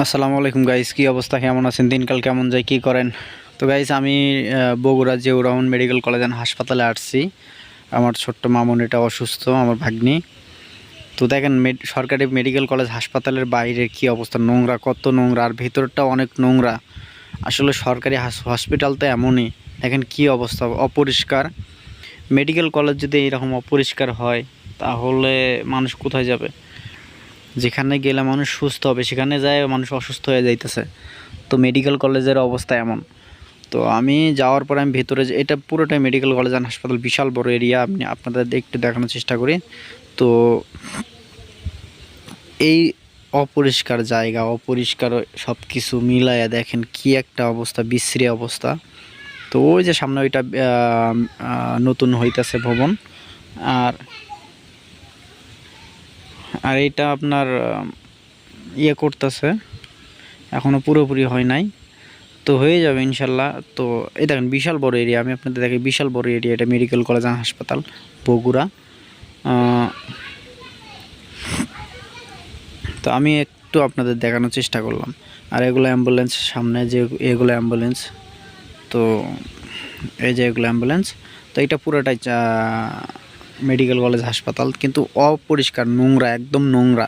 আসসালামু আলাইকুম গাইস কি অবস্থা? কেমন আছেন? দিনকাল কেমন যায়? কি করেন? তো গাইস আমি Bogura Ziaur Rahman medical college and হাসপাতালে আসছি। আমার ছোট্ট মামুন এটা অসুস্থ, আমার ভাগ্নি। তো, দেখেন সরকারি মেডিকেল কলেজ হাসপাতালের বাইরের কি অবস্থা? নোংরা, কত নোংরা, আর ভেতরটা অনেক নোংরা। আসলে সরকারি হাস- হসপিটাল তো এমনই। দেখেন, কি অবস্থা? অপরিষ্কার। মেডিকেল কলেজ যদি এরকম অপরিষ্কার হয়, তাহলে মানুষ কোথায় যাবে? যেখানে গেলে মানুষ সুস্থ হবে, সেখানে যায় মানুষ অসুস্থ হয়ে যাইতেছে। তো মেডিকেল কলেজের অবস্থা এমন। তো আমি যাওয়ার পরে আমি ভেতরে এটা পুরোটাই মেডিকেল কলেজ অ্যান্ড হাসপাতাল বিশাল বড় এরিয়া আপনি আপনাদের একটু দেখানোর চেষ্টা করি। তো এই অপরিষ্কার জায়গা, অপরিষ্কার সব কিছু মিলাইয়া দেখেন কি একটা অবস্থা, বিশ্রী অবস্থা। তো ওই যে সামনে ওইটা নতুন হইতাছে ভবন। আর আর এটা আপনার ইয়ে করতেছে। এখনও পুরোপুরি হয় নাই। তো হয়ে যাবে ইনশাল্লাহ। তো এই দেখেন, বিশাল বড় এরিয়া আমি আপনাদের দেখি, বিশাল বড় এরিয়া এটা মেডিকেল কলেজ হাসপাতাল বগুড়া। তো আমি একটু আপনাদের দেখানোর চেষ্টা করলাম। আর এগুলো অ্যাম্বুলেন্স সামনে যে, এগুলো অ্যাম্বুলেন্স তো এই যে এগুলো অ্যাম্বুলেন্স তো এটা পুরোটাই মেডিকেল কলেজ হাসপাতাল কিন্তু অপরিষ্কার নোংরা একদম নোংরা।